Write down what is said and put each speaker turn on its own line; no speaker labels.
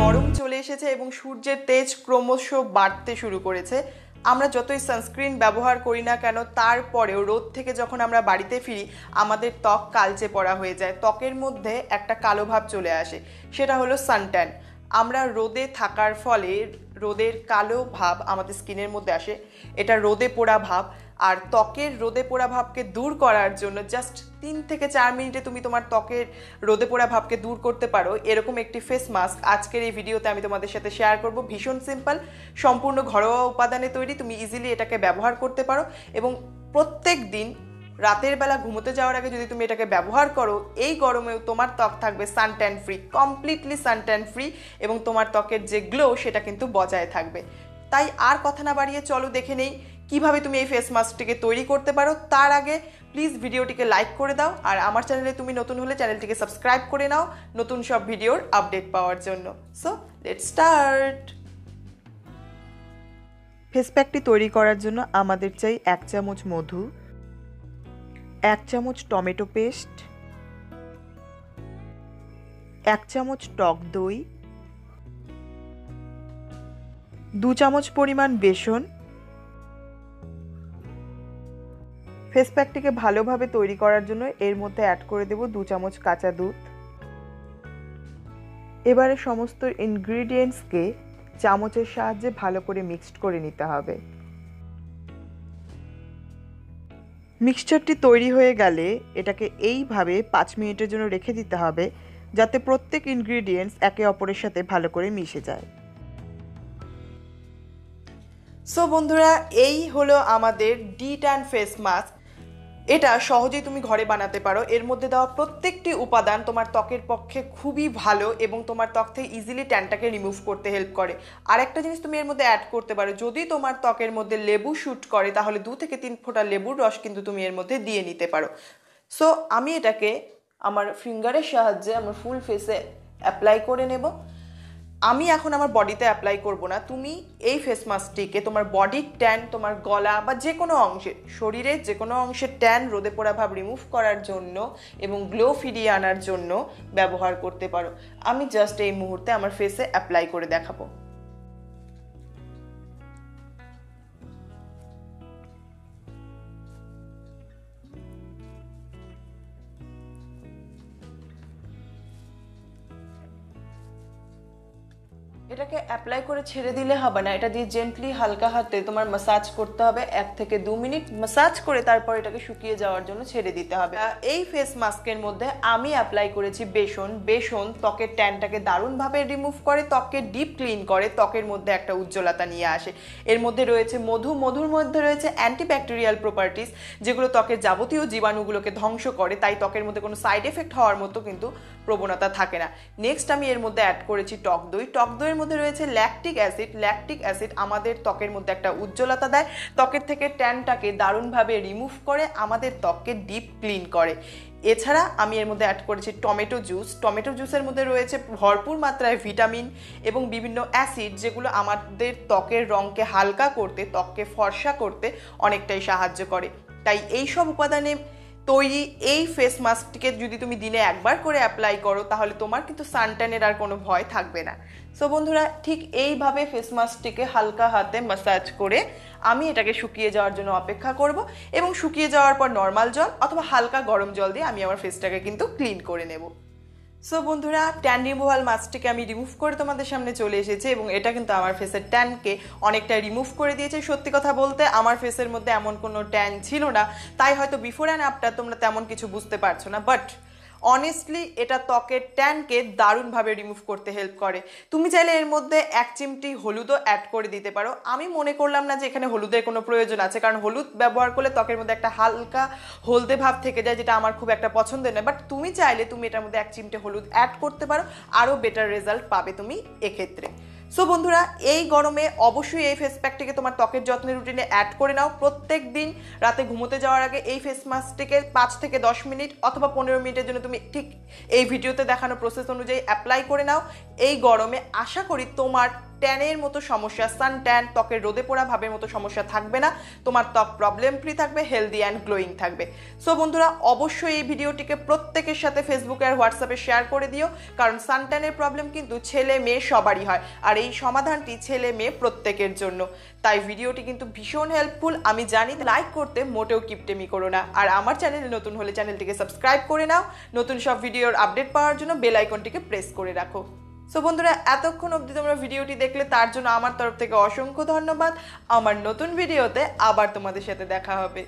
গরম চলে এসেছে এবং সূর্যের তেজ ক্রমশ বাড়তে শুরু করেছে। আমরা যতই সানস্ক্রিন ব্যবহার করি না কেন, তারপরেও রোদ থেকে যখন আমরা বাড়িতে ফিরি, আমাদের ত্বক কালচে পড়া হয়ে যায়। ত্বকের মধ্যে একটা কালো ভাব চলে আসে। সেটা হলো সানট্যান আমরা রোদে থাকার ফলে রোদের কালো ভাব আমাদের স্কিনের মধ্যে আসে। এটা রোদে পোড়া ভাব। আর ত্বকের রোদে পোড়া ভাবকে দূর করার জন্য জাস্ট তিন থেকে চার মিনিটে তুমি তোমার ত্বকের রোদে পোড়া ভাবকে দূর করতে পারো। এরকম একটি ফেস মাস্ক আজকের এই ভিডিওতে আমি তোমাদের সাথে শেয়ার করব। ভীষণ সিম্পল সম্পূর্ণ ঘরোয়া উপাদানে তৈরি। তুমি ইজিলি এটাকে ব্যবহার করতে পারো। এবং প্রত্যেক দিন রাতের বেলা ঘুমোতে যাওয়ার আগে যদি তুমি এটাকে ব্যবহার করো, এই গরমেও তোমার ত্বক থাকবে suntan free completely suntan free এবং তোমার ত্বকের যে গ্লো সেটা কিন্তু বজায় থাকবে। তাই আর কথা না বাড়িয়ে চলো দেখে নেই কীভাবে তুমি এই ফেস মাস্কটিকে তৈরি করতে পারো। তার আগে প্লিজ ভিডিওটিকে লাইক করে দাও আর আমার চ্যানেলে তুমি নতুন হলে চ্যানেলটিকে সাবস্ক্রাইব করে নাও নতুন সব ভিডিওর আপডেট পাওয়ার জন্য। সো লেট স্টার্ট ফেস প্যাকটি তৈরি করার জন্য আমাদের চাই এক চামচ মধু এক চামচ টমেটো পেস্ট, এক চামচ টক দই, দু চামচ পরিমাণ বেসন। ফেস প্যাকটিকে ভালোভাবে তৈরি করার জন্য এর মধ্যে অ্যাড করে দেব দু চামচ কাঁচা দুধ। এবারে সমস্ত ইনগ্রিডিয়েন্টসকে চামচের সাহায্যে ভালো করে মিক্সড করে নিতে হবে। মিক্সচারটি তৈরি হয়ে গেলে এটাকে এইভাবে পাঁচ মিনিটের জন্য রেখে দিতে হবে যাতে প্রত্যেক ইনগ্রিডিয়েন্টস একে অপরের সাথে ভালো করে মিশে যায়। সো বন্ধুরা, এই হলো আমাদের ডিট অ্যান্ড ফেস মাস্ক এটা সহজেই তুমি ঘরে বানাতে পারো। এর মধ্যে দেওয়া প্রত্যেকটি উপাদান তোমার ত্বকের পক্ষে খুবই ভালো এবং তোমার ত্বক থেকে ইজিলি ট্যানটাকে রিমুভ করতে হেল্প করে। আর একটা জিনিস তুমি এর মধ্যে অ্যাড করতে পারো। যদি তোমার ত্বকের মধ্যে লেবু শ্যুট করে, তাহলে দু থেকে তিন ফোঁটা লেবুর রস কিন্তু তুমি এর মধ্যে দিয়ে নিতে পারো। সো আমি এটাকে আমার ফিঙ্গারের সাহায্যে, আমার ফুল ফেসে অ্যাপ্লাই করে নেব। আমি এখন আমার বডিতে অ্যাপ্লাই করব না। তুমি এই ফেস মাস্কটিকে তোমার বডির ট্যান তোমার গলা বা যে কোনো অংশে, শরীরের যে কোনো অংশের ট্যান রোদে পোড়া ভাব রিমুভ করার জন্য এবং গ্লো ফিরিয়ে আনার জন্য ব্যবহার করতে পারো। আমি জাস্ট এই মুহূর্তে আমার ফেসে অ্যাপ্লাই করে দেখাবো। এটাকে অ্যাপ্লাই করে ছেড়ে দিলে হবে না। এটা দিয়ে জেন্টলি হালকা হাতে তোমার মাসাজ করতে হবে, এক থেকে দু মিনিট মাসাজ করে তারপর এটাকে শুকিয়ে যাওয়ার জন্য ছেড়ে দিতে হবে। এই ফেস মাস্কের মধ্যে আমি অ্যাপ্লাই করেছি বেসন। বেসন ত্বকের ট্যানটাকে দারুণভাবে রিমুভ করে, ত্বককে ডিপ ক্লিন করে, ত্বকের মধ্যে একটা উজ্জ্বলতা নিয়ে আসে। এর মধ্যে রয়েছে মধু। মধুর মধ্যে রয়েছে অ্যান্টিব্যাকটেরিয়াল প্রপার্টিস যেগুলো ত্বকের যাবতীয় জীবাণুগুলোকে ধ্বংস করে। তাই ত্বকের মধ্যে কোনো সাইড এফেক্ট হওয়ার মতো কিন্তু প্রবণতা থাকে না। নেক্সট আমি এর মধ্যে অ্যাড করেছি টক দই। টক দইয়ের মধ্যে রয়েছে ল্যাকটিক অ্যাসিড ল্যাকটিক অ্যাসিড আমাদের ত্বকের মধ্যে একটা উজ্জ্বলতা দেয়। ত্বকের থেকে ট্যানটাকে দারুণভাবে রিমুভ করে আমাদের ত্বককে ডিপ ক্লিন করে। এছাড়া আমি এর মধ্যে অ্যাড করেছি টমেটো জুস টমেটো জুসের মধ্যে রয়েছে ভরপুর মাত্রায় ভিটামিন এবং বিভিন্ন অ্যাসিড যেগুলো আমাদের ত্বকের রঙকে হালকা করতে, ত্বককে ফর্সা করতে অনেকটাই সাহায্য করে। তাই এই সব উপাদানে তৈরি এই ফেস মাস্কটিকে যদি তুমি দিনে একবার করে অ্যাপ্লাই করো, তাহলে তোমার কিন্তু সানট্যানের আর কোনো ভয় থাকবে না। সো বন্ধুরা, ঠিক এইভাবে ফেস মাস্কটিকে হালকা হাতে মাসাজ করে আমি এটাকে শুকিয়ে যাওয়ার জন্য অপেক্ষা করব এবং শুকিয়ে যাওয়ার পর নর্মাল জল অথবা হালকা গরম জল দিয়ে আমি আমার ফেসটাকে কিন্তু ক্লিন করে নেব। সো বন্ধুরা ট্যান রিমুভাল মাস্কটিকে আমি রিমুভ করে তোমাদের সামনে চলে এসেছি এবং এটা কিন্তু আমার ফেসের ট্যানকে অনেকটা রিমুভ করে দিয়েছে। সত্যি কথা বলতে, আমার ফেসের মধ্যে এমন কোনো ট্যান ছিল না। তাই হয়তো বিফোর অ্যান্ড আফটার তোমরা তেমন কিছু বুঝতে পারছ না। বাট অনেস্টলি এটা ত্বকের ট্যানকে দারুণভাবে রিমুভ করতে হেল্প করে। তুমি চাইলে এর মধ্যে এক চিমটি হলুদও অ্যাড করে দিতে পারো। আমি মনে করলাম না যে এখানে হলুদের কোনো প্রয়োজন আছে, কারণ হলুদ ব্যবহার করলে ত্বকের মধ্যে একটা হালকা হলদে ভাব থেকে যায়, যেটা আমার খুব একটা পছন্দের নয়। বাট তুমি চাইলে তুমি এটার মধ্যে এক চিমটে হলুদ অ্যাড করতে পারো। আরও বেটার রেজাল্ট পাবে তুমি এক্ষেত্রে। সো বন্ধুরা, এই গরমে অবশ্যই এই ফেস প্যাকটিকে তোমার ত্বকের যত্নের রুটিনে অ্যাড করে নাও। প্রত্যেক দিন রাতে ঘুমোতে যাওয়ার আগে এই ফেস মাস্কটিকে পাঁচ থেকে দশ মিনিট অথবা পনেরো মিনিটের জন্য তুমি ঠিক এই ভিডিওতে দেখানো প্রসেস অনুযায়ী অ্যাপ্লাই করে নাও। এই গরমে আশা করি তোমার ট্যানের মতো সমস্যা, সান ট্যান, ত্বকের রোদে পোড়া ভাবের মতো সমস্যা থাকবে না, তোমার ত্বক প্রবলেম ফ্রি থাকবে হেলদি অ্যান্ড গ্লোয়িং থাকবে। সো বন্ধুরা, অবশ্যই এই ভিডিওটিকে প্রত্যেকের সাথে ফেসবুকে আর হোয়াটসঅ্যাপে শেয়ার করে দিও, কারণ সানট্যানের প্রবলেম কিন্তু ছেলে মেয়ে সবারই হয়, আর এই সমাধানটি ছেলে মেয়ে প্রত্যেকের জন্য। তাই ভিডিওটি কিন্তু ভীষণ হেল্পফুল আমি জানি লাইক করতে মোটেও কিপটেমি করো না। আর আমার চ্যানেলে নতুন হলে চ্যানেলটিকে সাবস্ক্রাইব করে নাও, নতুন সব ভিডিওর আপডেট পাওয়ার জন্য বেল আইকনটিকে প্রেস করে রাখো। সো বন্ধুরা, এতক্ষণ অবধি তোমরা ভিডিওটি দেখলে, তার জন্য আমার তরফ থেকে অসংখ্য ধন্যবাদ। আমার নতুন ভিডিওতে আবার তোমাদের সাথে দেখা হবে।